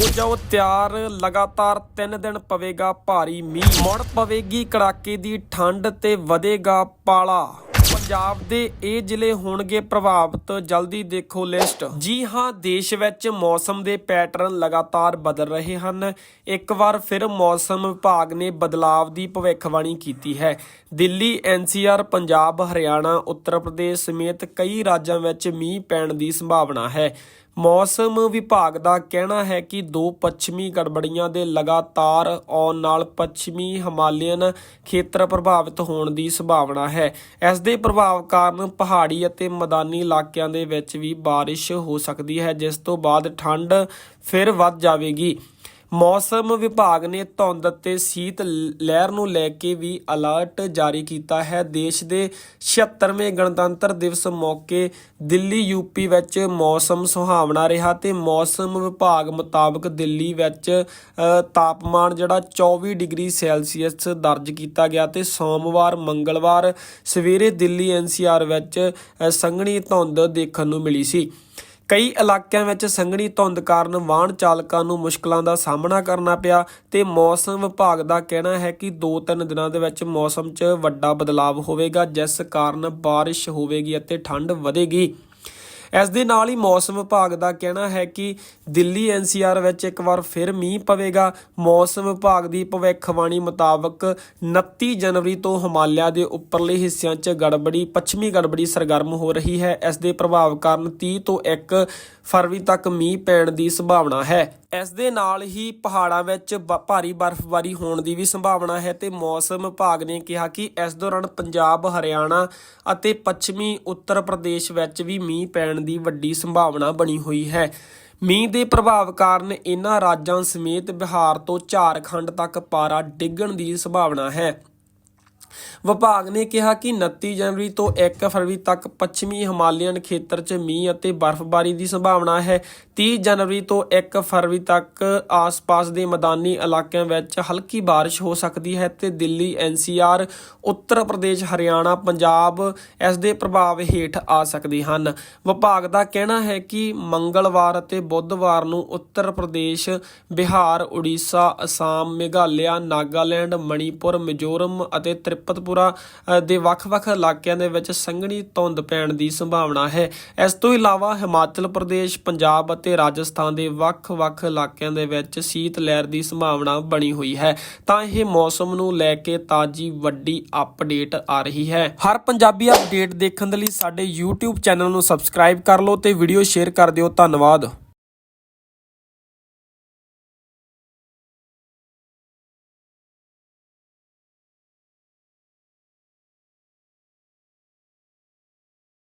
ਹੋ ਜਾਓ, ਤਿਆਰ, ਲਗਾਤਾਰ 3 ਦਿਨ ਪਵੇਗਾ ਭਾਰੀ ਮੀਂਹ। ਮੁੜ ਪਵੇਗੀ ਕੜਾਕੇ ਦੀ ਠੰਡ ਤੇ ਵਧੇਗਾ ਪਾਲਾ। ਪੰਜਾਬ ਦੇ ਇਹ ਜ਼ਿਲ੍ਹੇ ਹੋਣਗੇ ਪ੍ਰਭਾਵਿਤ। ਜਲਦੀ ਦੇਖੋ ਲਿਸਟ। ਜੀ ਹਾਂ, ਦੇਸ਼ ਵਿੱਚ ਮੌਸਮ ਦੇ ਪੈਟਰਨ ਲਗਾਤਾਰ ਬਦਲ ਰਹੇ ਹਨ। ਇੱਕ ਵਾਰ ਫਿਰ ਮੌਸਮ ਵਿਭਾਗ ਨੇ ਬਦਲਾਵ ਦੀ ਭਵਿੱਖਬਾਣੀ ਕੀਤੀ ਹੈ। ਦਿੱਲੀ ਐਨਸੀਆਰ ਪੰਜਾਬ, ਹਰਿਆਣਾ, ਉੱਤਰ ਪ੍ਰਦੇਸ਼ ਸਮੇਤ ਕਈ ਰਾਜਾਂ ਵਿੱਚ ਮੀਂਹ ਪੈਣ ਦੀ ਸੰਭਾਵਨਾ ਹੈ। ਮੌਸਮ ਵਿਭਾਗ ਦਾ ਕਹਿਣਾ ਹੈ ਕਿ ਦੋ ਪੱਛਮੀ ਗੜਬੜੀਆਂ ਦੇ ਲਗਾਤਾਰ ਆਉਣ ਨਾਲ ਪੱਛਮੀ ਹਿਮਾਲਯਨ ਖੇਤਰ ਪ੍ਰਭਾਵਿਤ ਹੋਣ ਦੀ ਸੰਭਾਵਨਾ ਹੈ। ਇਸ ਦੇ ਪ੍ਰਭਾਵ ਕਾਰਨ ਪਹਾੜੀ ਅਤੇ ਮੈਦਾਨੀ ਇਲਾਕਿਆਂ ਦੇ ਵਿੱਚ ਵੀ ਬਾਰਿਸ਼ ਹੋ ਸਕਦੀ ਹੈ, ਜਿਸ ਤੋਂ ਬਾਅਦ ਠੰਡ ਫਿਰ ਵੱਧ ਜਾਵੇਗੀ। ਮੌਸਮ ਵਿਭਾਗ ਨੇ ਧੁੰਦ ਅਤੇ ਸੀਤ ਲਹਿਰ ਨੂੰ ਲੈ ਕੇ ਵੀ ਅਲਰਟ ਜਾਰੀ ਕੀਤਾ ਹੈ। ਦੇਸ਼ ਦੇ 76ਵੇਂ ਗਣਤੰਤਰ ਦਿਵਸ ਮੌਕੇ ਦਿੱਲੀ ਯੂਪੀ ਵਿੱਚ ਮੌਸਮ ਸੁਹਾਵਣਾ ਰਿਹਾ ਤੇ ਮੌਸਮ ਵਿਭਾਗ ਮੁਤਾਬਕ ਦਿੱਲੀ ਵਿੱਚ ਤਾਪਮਾਨ ਜਿਹੜਾ 24 ਡਿਗਰੀ ਸੈਲਸੀਅਸ ਦਰਜ ਕੀਤਾ ਗਿਆ ਤੇ ਸੋਮਵਾਰ, ਮੰਗਲਵਾਰ ਸਵੇਰੇ ਦਿੱਲੀ ਐਨਸੀਆਰ ਵਿੱਚ ਸੰਘਣੀ ਧੁੰਦ ਦੇਖਣ ਨੂੰ ਮਿਲੀ ਸੀ। ਕਈ ਇਲਾਕਿਆਂ ਵਿੱਚ ਸੰਘਣੀ ਧੁੰਦ ਕਾਰਨ ਵਾਹਨ ਚਾਲਕਾਂ ਨੂੰ ਮੁਸ਼ਕਲਾਂ ਦਾ ਸਾਹਮਣਾ ਕਰਨਾ ਪਿਆ ਤੇ ਮੌਸਮ ਵਿਭਾਗ ਦਾ ਕਹਿਣਾ ਹੈ ਕਿ 2-3 ਦਿਨਾਂ ਦੇ ਵਿੱਚ ਮੌਸਮ 'ਚ ਵੱਡਾ ਬਦਲਾਅ ਹੋਵੇਗਾ, ਜਿਸ ਕਾਰਨ ਬਾਰਿਸ਼ ਹੋਵੇਗੀ ਅਤੇ ਠੰਡ ਵਧੇਗੀ। ਇਸ ਦੇ ਨਾਲ ਹੀ ਮੌਸਮ ਵਿਭਾਗ ਦਾ ਕਹਿਣਾ ਹੈ ਕਿ ਦਿੱਲੀ ਐਨਸੀਆਰ ਵਿੱਚ ਇੱਕ ਵਾਰ ਫਿਰ ਮੀਂਹ ਪਵੇਗਾ। ਮੌਸਮ ਵਿਭਾਗ ਦੀ ਭਵਿੱਖਬਾਣੀ ਮੁਤਾਬਕ 29 ਜਨਵਰੀ ਤੋਂ ਹਿਮਾਲਿਆ ਦੇ ਉੱਪਰਲੇ ਹਿੱਸਿਆਂ 'ਚ ਗੜਬੜੀ, ਪੱਛਮੀ ਗੜਬੜੀ ਸਰਗਰਮ ਹੋ ਰਹੀ ਹੈ। ਇਸ ਦੇ ਪ੍ਰਭਾਵ ਕਾਰਨ 30 ਤੋਂ 1 ਫਰਵਰੀ ਤੱਕ ਮੀਂਹ ਪੈਣ ਦੀ ਸੰਭਾਵਨਾ ਹੈ। ਇਸ ਦੇ ਨਾਲ ਹੀ ਪਹਾੜਾਂ ਵਿੱਚ ਬ- ਭਾਰੀ ਬਰਫ਼ਬਾਰੀ ਹੋਣ ਦੀ ਵੀ ਸੰਭਾਵਨਾ ਹੈ ਤੇ ਮੌਸਮ ਵਿਭਾਗ ਨੇ ਕਿਹਾ ਕਿ ਇਸ ਦੌਰਾਨ ਪੰਜਾਬ, ਹਰਿਆਣਾ ਅਤੇ ਪੱਛਮੀ ਉੱਤਰ ਪ੍ਰਦੇਸ਼ ਵਿੱਚ ਵੀ ਮੀਂਹ ਪੈਣ ਦੀ ਵੱਡੀ ਸੰਭਾਵਨਾ ਬਣੀ ਹੋਈ ਹੈ। ਮੀਂਹ ਦੇ ਪ੍ਰਭਾਵ ਕਾਰਨ ਇਹਨਾਂ ਰਾਜਾਂ ਸਮੇਤ ਬਿਹਾਰ ਤੋਂ ਝਾਰਖੰਡ ਤੱਕ ਪਾਰਾ ਡਿੱਗਣ ਦੀ ਸੰਭਾਵਨਾ ਹੈ। ਵਿਭਾਗ ਨੇ ਕਿਹਾ ਕਿ 29 ਜਨਵਰੀ ਤੋਂ 1 ਫਰਵਰੀ ਤੱਕ ਪੱਛਮੀ ਹਿਮਾਲਯਨ ਖੇਤਰ 'ਚ ਮੀਂਹ ਅਤੇ ਬਰਫ਼ਬਾਰੀ ਦੀ ਸੰਭਾਵਨਾ ਹੈ। 30 ਜਨਵਰੀ ਤੋਂ 1 ਫਰਵਰੀ ਤੱਕ ਆਸ-ਪਾਸ ਦੇ ਮੈਦਾਨੀ ਇਲਾਕਿਆਂ ਵਿੱਚ ਹਲਕੀ ਬਾਰਿਸ਼ ਹੋ ਸਕਦੀ ਹੈ ਤੇ ਦਿੱਲੀ ਐਨਸੀਆਰ ਉੱਤਰ ਪ੍ਰਦੇਸ਼, ਹਰਿਆਣਾ, ਪੰਜਾਬ ਇਸ ਦੇ ਪ੍ਰਭਾਵ ਹੇਠ ਆ ਸਕਦੇ ਹਨ। ਵਿਭਾਗ ਦਾ ਕਹਿਣਾ ਹੈ ਕਿ ਮੰਗਲਵਾਰ ਅਤੇ ਬੁੱਧਵਾਰ ਨੂੰ ਉੱਤਰ ਪ੍ਰਦੇਸ਼, ਬਿਹਾਰ, ਉੜੀਸਾ, ਅਸਾਮ, ਮੇਘਾਲਿਆ, ਨਾਗਾਲੈਂਡ, ਮਣੀਪੁਰ, ਮਿਜ਼ੋਰਮ ਅਤੇ ਤ੍ਰਿਪਤਪੁਰਾ ਅ, ਦੇ ਵੱਖ-ਵੱਖ ਇਲਾਕਿਆਂ ਦੇ ਵਿੱਚ ਸੰਘਣੀ ਧੁੰਦ ਪੈਣ ਦੀ ਸੰਭਾਵਨਾ ਹੈ। ਇਸ ਤੋਂ ਇਲਾਵਾ ਹਿਮਾਚਲ ਪ੍ਰਦੇਸ਼ ਪੰਜਾਬ ਅਤੇ ਰਾਜਸਥਾਨ ਦੇ ਵੱਖ-ਵੱਖ ਇਲਾਕਿਆਂ ਦੇ ਵਿੱਚ ਸੀਤ ਲਹਿਰ ਦੀ ਸੰਭਾਵਨਾ ਬਣੀ ਹੋਈ ਹੈ। ਤਾਂ ਇਹ ਮੌਸਮ ਨੂੰ ਲੈ ਕੇ ਤਾਜੀ ਵੱਡੀ ਅਪਡੇਟ ਆ ਰਹੀ ਹੈ। ਹਰ ਪੰਜਾਬੀ ਅਪਡੇਟ ਦੇਖਣ ਦੇ ਲਈ ਸਾਡੇ YouTube ਚੈਨਲ ਨੂੰ ਸਬਸਕ੍ਰਾਈਬ ਕਰ ਲਓ ਤੇ ਵੀਡੀਓ ਸ਼ੇਅਰ ਕਰ ਦਿਓ। ਧੰਨਵਾਦ।